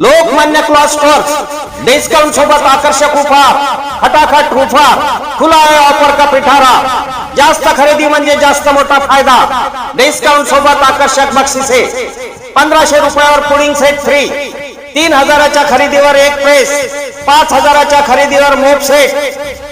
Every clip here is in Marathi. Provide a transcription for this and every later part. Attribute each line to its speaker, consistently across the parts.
Speaker 1: लोकमान्य क्लॉथ स्टोअर्स डिस्काउंट सोबत आकर्षक उपहार हटाखट उपहार खुला आहे ऑफर का पिठारा. जास्त खरेदी म्हणजे जास्त मोठा फायदा. डिस्काउंट सोबत आकर्षक बक्षिसे. पंधराशे रुपयावर पुडिंग सेट फ्री तीन हजाराच्या खरेदीवर एक प्रेस पाच हजाराच्या खरेदीवर मोप सेट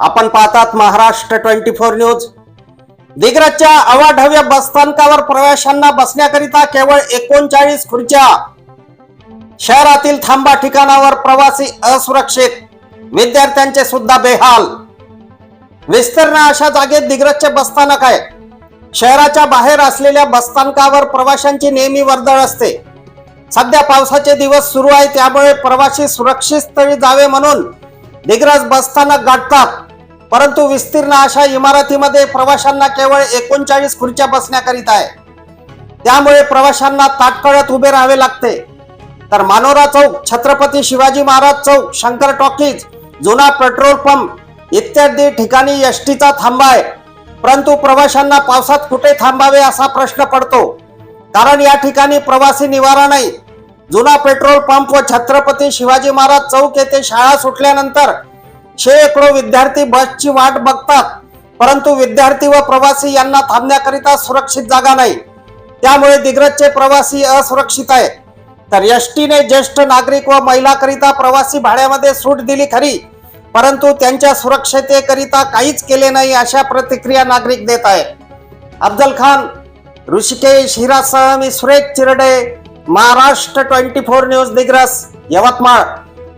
Speaker 1: आपण पाहतात महाराष्ट्र ट्वेंटी फोर न्यूज. दिग्रजच्या अवाढव्य बसस्थानकावर प्रवाशांना बसण्याकरिता केवळ एकोणचाळीस खुर्च्या. शहरातील थांबा ठिकाणावर प्रवासी असुरक्षित. विद्यार्थ्यांचे सुद्धा बेहाल. विस्तीर्ण अशा जागेत दिग्रजचे बसस्थानक आहे शहराच्या बाहेर असलेल्या बसस्थानकावर प्रवाशांची नेहमी वर्दळ असते. सध्या पावसाचे दिवस सुरू आहे त्यामुळे प्रवासी सुरक्षित स्थळी जावे म्हणून दिग्रज बसस्थानक गाठतात. परंतु विस्तीर्ण अशा इमारतीमध्ये प्रवाशांना केवळ एकोणचाळीस खुर्च्या बसण्याकरिता आहे. त्यामुळे प्रवाशांना ताटकळत उभे राहावे लागते. तर मानोरा चौक छत्रपती शिवाजी महाराज चौक शंकर टॉकीज जुना पेट्रोल पंप इत्यादी ठिकाणी एसटीचा थांबा आहे. परंतु प्रवाशांना पावसात कुठे थांबावे असा प्रश्न पडतो. कारण या ठिकाणी प्रवासी निवारा नाही. जुना पेट्रोल पंप व छत्रपती शिवाजी महाराज चौक येथे शाळा सुटल्यानंतर शेकडो विद्यार्थी बसची वाट बघतात. परंतु विद्यार्थी व प्रवासी यांना थांबण्याकरिता सुरक्षित जागा नाही. त्यामुळे दिग्रजचे प्रवासी असुरक्षित आहे तर एसटीने ज्येष्ठ नागरिक व महिलाकरिता प्रवासी भाड्यामध्ये सूट दिली खरी. परंतु त्यांच्या सुरक्षतेकरिता काहीच केले नाही अशा प्रतिक्रिया नागरिक देत आहे अफजल खान ऋषिकेश हिरासह मी Suresh Chirde Maharashtra twenty four news Digras Yavatmal.